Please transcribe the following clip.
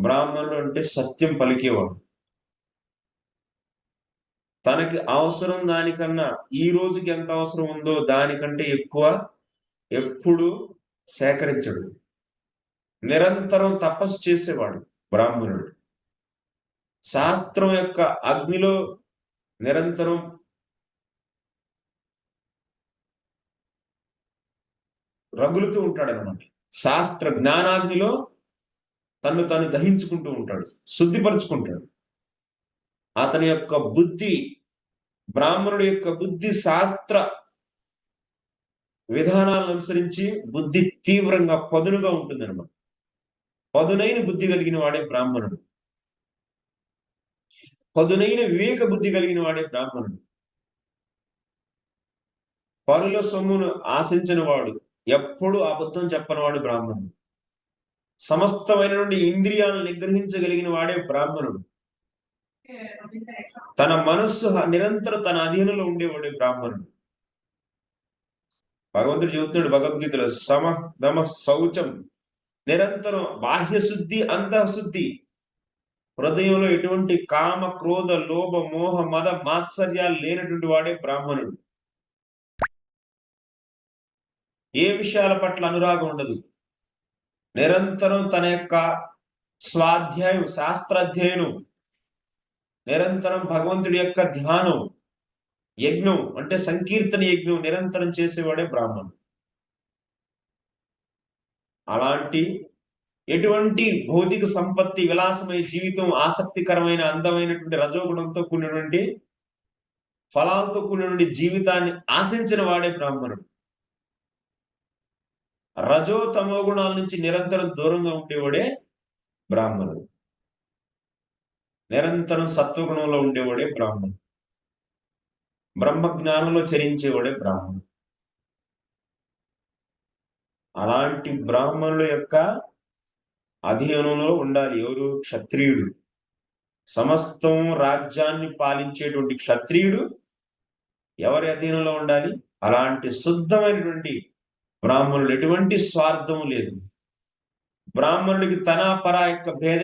బ్రాహ్మణుడు అంటే సత్యం పలికేవాడు. తనకి అవసరం దానికన్నా ఈ రోజుకి ఎంత అవసరం ఉందో దానికంటే ఎక్కువ ఎప్పుడు సేకరించడు. నిరంతరం తపస్సు చేసేవాడు బ్రాహ్మణుడు. శాస్త్రం యొక్క అగ్నిలో నిరంతరం రగులుతూ ఉంటాడు అనమాట శాస్త్ర జ్ఞానాగ్నిలో తను తను దహించుకుంటూ ఉంటాడు శుద్ధిపరుచుకుంటాడు. అతని యొక్క బుద్ధి బ్రాహ్మణుడి యొక్క బుద్ధి శాస్త్ర విధానాలను అనుసరించి బుద్ధి తీవ్రంగా పదునుగా ఉంటుంది అనమాట పదునైన బుద్ధి కలిగిన వాడే బ్రాహ్మణుడు. పదునైన వివేక బుద్ధి కలిగిన వాడే బ్రాహ్మణుడు. పరుల సొమ్మును ఆశించిన వాడు ఎప్పుడు అబద్ధం చెప్పనివాడు బ్రాహ్మణుడు. సమస్తమైన నుండి ఇంద్రియాలను నిగ్రహించగలిగిన వాడే బ్రాహ్మణుడు. తన మనస్సు నిరంతరం తన అధీనంలో ఉండేవాడే బ్రాహ్మణుడు. భగవంతుడు చెబుతున్నాడు భగవద్గీతలో సమ నమ శౌచం నిరంతరం బాహ్య శుద్ధి అంతఃశుద్ధి హృదయంలో ఎటువంటి కామ క్రోధ లోభ మోహ మద మాత్సర్యాలు లేనటువంటి వాడే బ్రాహ్మణుడు. ఏ విషయాల పట్ల అనురాగం ఉండదు. నిరంతరం తన యొక్క స్వాధ్యాయం శాస్త్రాధ్యయనం నిరంతరం భగవంతుడి యొక్క ధ్యానం యజ్ఞం అంటే సంకీర్తన యజ్ఞం నిరంతరం చేసేవాడే బ్రాహ్మణుడు. అలాంటి ఎటువంటి భౌతిక సంపత్తి విలాసమైన జీవితం ఆసక్తికరమైన అందమైనటువంటి రజోగుణంతో కూడినటువంటి ఫలాలతో కూడినటువంటి జీవితాన్ని ఆశించిన వాడే బ్రాహ్మణుడు. రజో తమో గుణాల నుంచి నిరంతరం దూరంగా ఉండేవాడే బ్రాహ్మణుడు. నిరంతరం సత్వగుణంలో ఉండేవాడే బ్రాహ్మణుడు. బ్రహ్మ జ్ఞానంలో చరించేవాడే బ్రాహ్మణుడు. అలాంటి బ్రాహ్మణుల యొక్క అధీనంలో ఉండాలి. ఎవరు? క్షత్రియుడు. సమస్తం రాజ్యాన్ని పాలించేటువంటి క్షత్రియుడు ఎవరి అధీనంలో ఉండాలి? అలాంటి శుద్ధమైనటువంటి బ్రాహ్మణుడు ఎటువంటి స్వార్థం లేదు. బ్రాహ్మణుడికి తన పర యొక్క భేద